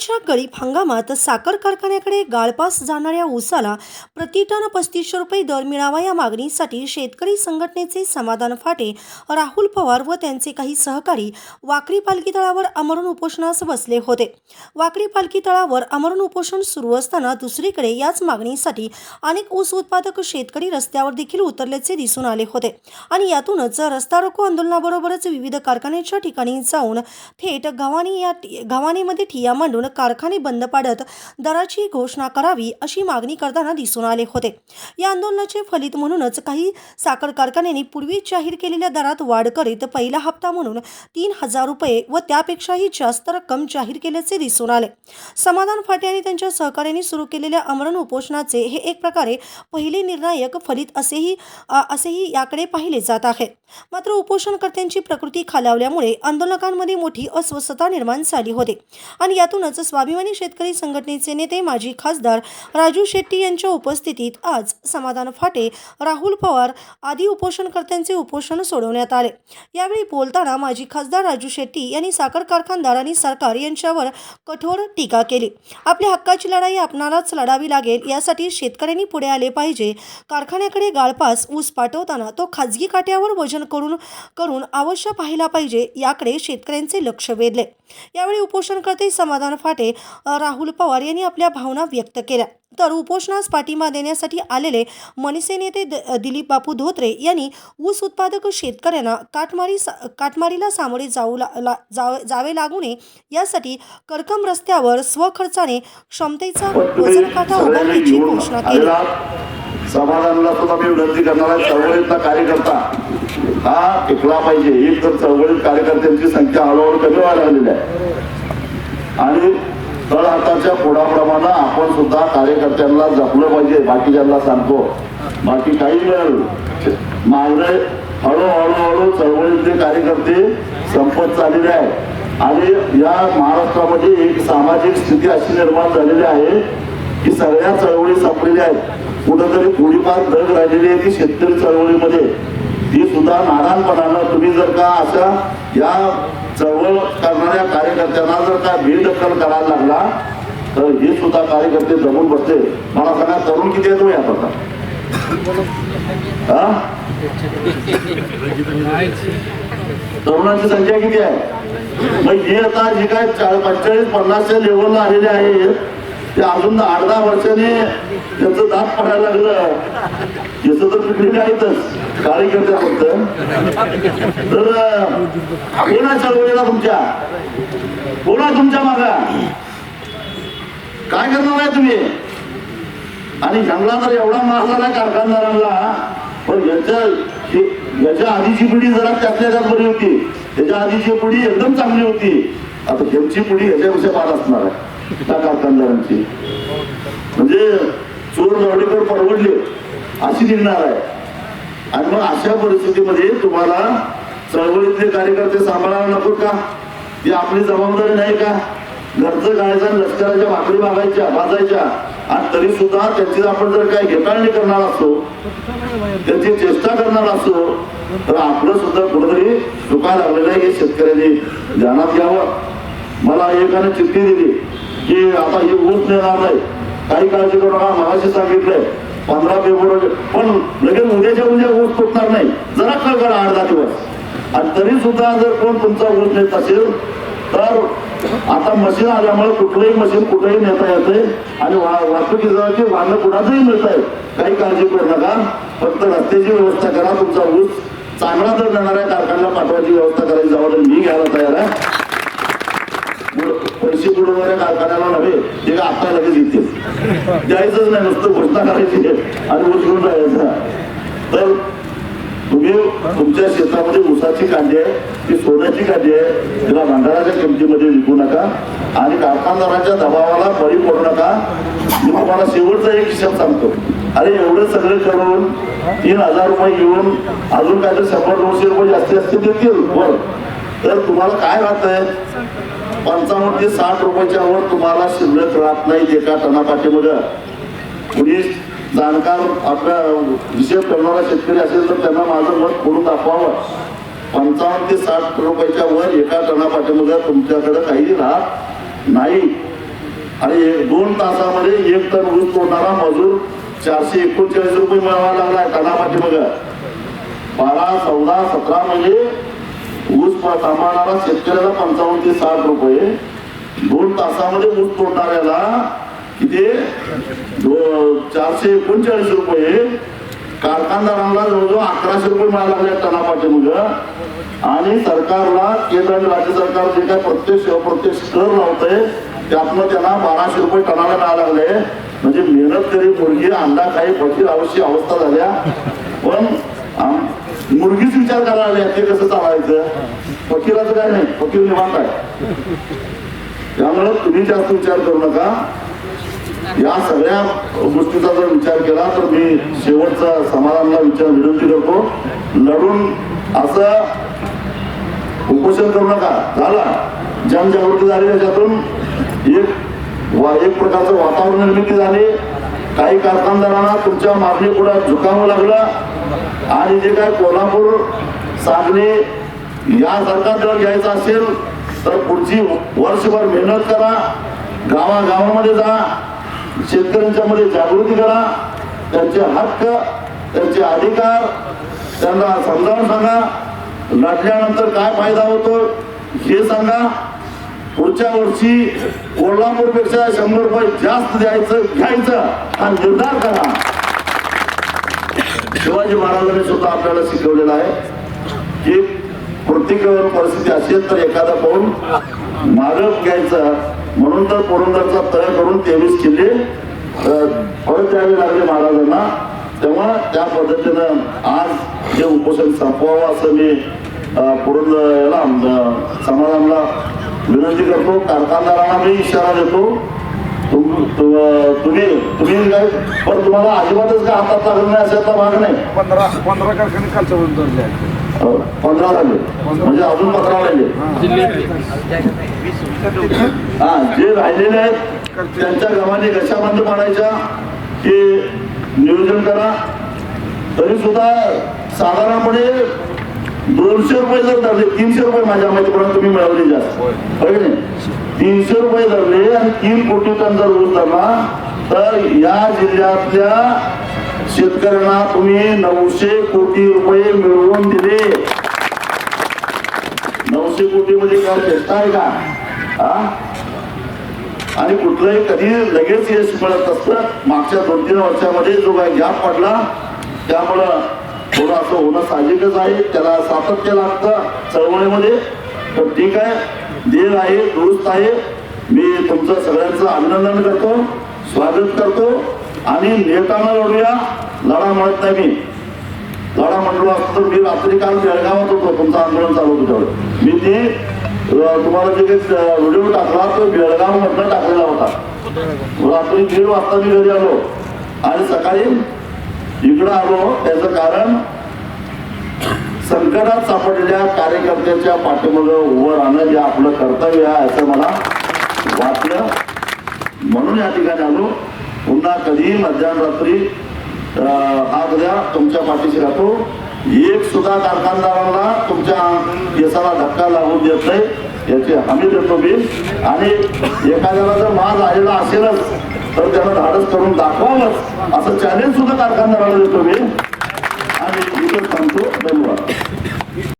यंदाच्या गळीप हंगामात साखर कारखान्याकडे गाळपास जाणाऱ्या ऊसाला प्रति टन पस्तीसशे रुपये दर मिळावा या मागणीसाठी शेतकरी संघटनेचे समाधान फाटे राहुल पवार व त्यांचे काही सहकारी वाकडी पालखी तळावर अमरण उपोषणास बसले होते. वाकडी पालखी तळावर अमरण उपोषण सुरू असताना दुसरीकडे याच मागणीसाठी अनेक ऊस उत्पादक शेतकरी रस्त्यावर देखील उतरल्याचे दिसून आले होते. आणि यातूनच रस्ता रोको आंदोलनाबरोबरच विविध कारखान्याच्या ठिकाणी जाऊन थेट गव्हाणी या गव्हाणीमध्ये ठिया मांडून कारखाने बंद पाडत दराची घोषणा करावी अशी मागणी करताना दिसून आले होते. या आंदोलनाचे फलित म्हणूनच काही साखर कारखान्यांनी पूर्वी जाहीर केलेल्या दरात वाढ करीत पहिला हप्ता म्हणून तीन हजार रुपये व त्यापेक्षाही जास्त रक्कम जाहीर केल्याचे दिसून आले. समाधान फाटे आणि त्यांच्या सहकार्यांनी सुरू केलेल्या आमरण उपोषणाचे हे एक प्रकारे पहिले निर्णायक फलित असेही असेही याकडे पाहिले जात आहे. मात्र उपोषणकर्त्यांची प्रकृती खालावल्यामुळे आंदोलकांमध्ये मोठी अस्वस्थता निर्माण झाली होती आणि यातूनच स्वाभिमानी शेतकरी संघटनेचे नेते माजी खासदार राजू शेट्टी यांच्या उपस्थितीत आज समाधान फाटे राहुल पवार आदी उपोषणकर्त्यांचे उपोषण सोडवण्यात आले. यावेळी बोलताना माजी खासदार राजू शेट्टी यांनी साखर कारखानदार आणि सरकार यांच्यावर कठोर टीका केली. आपल्या हक्काची लढाई आपणालाच लढावी लागेल यासाठी शेतकऱ्यांनी पुढे आले पाहिजे. कारखान्याकडे गाळपास ऊस पाठवताना तो खाजगी काट्यावर वजन करून करून अवश्य पाहिला पाहिजे याकडे शेतकऱ्यांचे लक्ष वेधले. यावेळी उपोषणकर्ते समाधान फाटे राहुल पवार यांनी आपल्या भावना व्यक्त केल्या. तर उपोषणास पाठिंबा देण्यासाठी आलेले मनसे नेते दिलीप बापू धोत्रे यांनी ऊस उत्पादक शेतकऱ्यांना काटमारी सा- काटमारीला सामोरे जाऊ ला, ला, जावे जावे लागू नये यासाठी करकम रस्त्यावर स्वखर्चाने क्षमतेचा वजन काटा उभारण्याची घोषणा केली. समाधानाला सुद्धा मी विनंती करणार आहे चळवळीतला कार्यकर्ता हा टिकला पाहिजे. एक तर चळवळीत कार्यकर्त्यांची संख्या हळूहळू कमी व्हायला लागलेली आहे. आणि तळहाताच्या पुढाप्रमाणे आपण सुद्धा कार्यकर्त्यांना जपलं पाहिजे. बाकीच्यांना सांगतो. बाकी काही वेळ मागणे हळूहळू हळू चळवळीतले कार्यकर्ते संपत चाललेले आहे आणि या महाराष्ट्रामध्ये एक सामाजिक स्थिती अशी निर्माण झालेली आहे की सगळ्या चळवळी संपलेल्या आहेत. कुठंतरी थोडीफार दग राहिलेली आहे ती शेतकरी चळवळीमध्ये. ती सुद्धा नादानपणानं तुम्ही जर का अशा या चळवळ करणाऱ्या कार्यकर्त्यांना जर का बेदखल करायला लागला तर हे सुद्धा कार्यकर्ते जमून बसते मला सांगा तरुण किती येतो हो या आता हा? तरुणांची संख्या किती आहे? मग हे आता जे काय पंचेचाळीस पन्नासच्या लेवलला आलेले आहेत ते अजून आठ दहा वर्षाने त्याचं दात पडायला लागलं. याचं तर पिकलेले आहेतच कार्यकर्ते फक्त. तर कोणा चळवळीला तुमच्या. कोणा तुमच्या मागा. काय करणार आहे तुम्ही? आणि जंगला तर एवढा मारला नाही कारखानदारांना पण याच्या याच्या आधीची पिढी जरा त्यातल्या त्यात बरी होती. त्याच्या आधीची पिढी एकदम चांगली होती. आता त्यांची पिढी ह्याच्यापेक्षा बाद असणार आहे. त्या कारखानदारांची म्हणजे चोर लवडीकर परवडले अशी निघणार आहे. आणि मग अशा परिस्थितीमध्ये तुम्हाला चळवळीतले कार्यकर्ते सांभाळायला नको का? ही आपली जबाबदारी नाही का? घरचं गायचं लष्कराच्या भाकरी मागायच्या भाजायच्या. आणि तरी सुद्धा त्याची आपण जर काही घेताळणी करणार असतो त्याची चेष्टा करणार असतो तर आपलं सुद्धा कुठेतरी चुकायला लागलेलं हे शेतकऱ्यांनी ध्यानात घ्यावं. मला एकाने चिठ्ठी दिली. की आता हे होत नेणार नाही काही काळजी करू नका मगाशी सांगितलंय. पंधरा फेब्रुवारी पण लगेच उद्याच्या उद्या ऊस तुटणार नाही. जरा कळकळ अर्धा दिवस. आणि तरी सुद्धा जर कोण तुमचा ऊस नेत असेल तर आता मशीन आल्यामुळे कुठलंही मशीन कुठेही नेता येते आणि वा- वाहतुकीचे वाहनं कुणाचंही मिळत आहे काही काळजी करू नका. फक्त रस्त्याची व्यवस्था करा. तुमचा ऊस चांगला जर देणाऱ्या कारखान्याला पाठवायची व्यवस्था करायची जबाबदारी मी घ्यायला तयार आहे. पैसे बुडवणाऱ्या कारखान्याला नव्हे ते का आता लगेच येते द्यायचंच नाही नुसतं घोषणा करायची आणि उचलून जायचं तर तुम्ही तुमच्या शेतामध्ये ऊसाची कांडी आहे ती सोन्याची कांडी आहे तिला भांडाराच्या किमतीमध्ये विकू नका आणि कारखानदारांच्या दबावाला बळी पडू नका. मी तुम्हाला शेवटचा एक हिशोब सांगतो. अरे एवढं सगळं करून तीन हजार रुपये घेऊन अजून काहीतरी शंभर दोनशे रुपये जास्ती जास्त देतील? बरं. तर तुम्हाला काय राहतंय पंचावन्न ते साठ रुपयाच्या वर तुम्हाला शिल्लक राहत नाही एका टनापाठीमध्ये कुणी जाणकार आपल्या हिशेब करणारा शेतकरी असेल तर त्यांना माझं मत करून दाखवावं. पंचावन्न ते साठ रुपयाच्या वर एका टनापाठीमध्ये तुमच्याकडे काही राहत नाही. आणि एक- दोन तासामध्ये एक टन ऊस तोडणारा मजूर चारशे एकोणचाळीस रुपये मिळावा लागला टनापाठीमध्ये बारा चौदा सतरा म्हणजे ऊस शेतकऱ्याला पंचावन्न ते साठ रुपये दोन तासामध्ये ऊस तोडणाऱ्याला किती? चारशे एकोणचाळीस रुपये. कारखानदारांना जवळजवळ अकराशे रुपये मिळायला लागले टनापाचे मुग आणि सरकारला केंद्र आणि राज्य सरकार जे काय प्रत्यक्ष अप्रत्यक्ष कर लावतंय त्यातनं त्यांना बाराशे रुपये टनाला मिळायला लागले. म्हणजे मेहनत करी मुलगी अंडा काही फकीर अवश्य अवस्था झाल्या. पण मुलगीच विचार करायला ते कसं चालायचं? फकीराचं काय नाही फकीर निवांत आहे. त्यामुळे तुम्ही जास्त विचार करू नका. या सगळ्या गोष्टीचा जर विचार केला तर मी शेवटचा समाधानला विचार विनंती करतो लढून असं उपोषण करू नका. झाला. जनजागृती झाली त्याच्यातून. एक वा एक प्रकारचं वातावरण निर्मिती झाली. काही कारखानदारांना तुमच्या मागणी पुढे झुकावं लागलं. आणि जे काय कोल्हापूर सांगली यासारखा जर घ्यायचा असेल तर पुढची वर्षभर मेहनत करा. गावागावामध्ये जा. शेतकऱ्यांच्या मध्ये जागृती करा. त्यांचे हक्क त्यांचे अधिकार त्यांना समजावून सांगा. लढल्यानंतर काय फायदा होतो हे सांगा. पुढच्या वर्षी कोल्हापूरपेक्षा शंभर रुपये जास्त द्यायचं घ्यायचं हा निर्धार करा. शिवाजी महाराजांनी सुद्धा आपल्याला शिकवलेलं आहे की प्रत्येक परिस्थिती असेल तर एखादा पाऊल मागं घ्यायचं. म्हणून तर पुरंदरचा तय करून तेवीस किल्ले परत द्यावे लागले महाराजांना. तेव्हा त्या पद्धतीनं आज हे उपोषण संपवावं असं मी अं, पुरंदर याला अं, विनंती करतो कारखानदारांना मी इशारा देतो तुम्ही तुम्ही काय पण तुम्हाला अजिबातच काय हातात लागलं नाही अशातला भाग नाही. पंधरा पंधरा कारखाने खालच्या पंधरा झाले. म्हणजे अजून पंधरा राहिले. हा. जे राहिलेले आहेत त्यांच्या गव्हाने कशामध्ये पाडायच्या हे नियोजन करा. तरी सुद्धा साधारणपणे दोनशे रुपये जर धरले तीनशे रुपये माझ्या माहितीपर्यंत तुम्ही मिळवले जास्त तीनशे रुपये धरले आणि तीन कोटी टन जर ऊस धरला तर या जिल्ह्यातल्या शेतकऱ्यांना तुम्ही नऊशे कोटी रुपये मिळवून दिले. नऊशे कोटी मध्ये काय? चेष्टा आहे का? हा? आणि कुठलंही कधी लगेच यश मिळत असतं मागच्या दोन तीन वर्षामध्ये जो काही गॅप पडला त्यामुळं थोडं असं होणं साहजिकच आहे त्याला सातत्य लागतं. चळवळीमध्ये तर ठीक आहे. देर आहे दुरुस्त आहे. मी तुमचं सगळ्यांचं अभिनंदन करतो स्वागत करतो. आणि नेताना लढूया. लढा म्हणत नाही मी. लढा म्हणलो असतो. मी रात्री काल बेळगावात होतो. तुमचं आंदोलन चालू होतं मी ते तुम्हाला जे काही व्हिडिओ टाकला तो बेळगाव मधनं टाकलेला होता. रात्री दीड वाजता मी घरी आलो. आणि सकाळी इकडं आलो त्याचं कारण संकटात सापडलेल्या कार्यकर्त्याच्या पाठीमागं उभं राहणं जे आपलं कर्तव्य आहे असं मला वाटलं. म्हणून या ठिकाणी आलो. पुन्हा कधी मध्यरात्री हात उद्या तुमच्या पाठीशी राहतो. एक सुद्धा कारखानदारांना तुमच्या केसाला धक्का लागू देत नाही याची हमी देतो मी. आणि एखाद्याला जर माल आलेला असेलच तर त्यांना धाडस करून दाखवावंच असं चॅलेंज सुद्धा कारखानदाराला देतो मी. आणि इथं थांबतो धन्यवाद.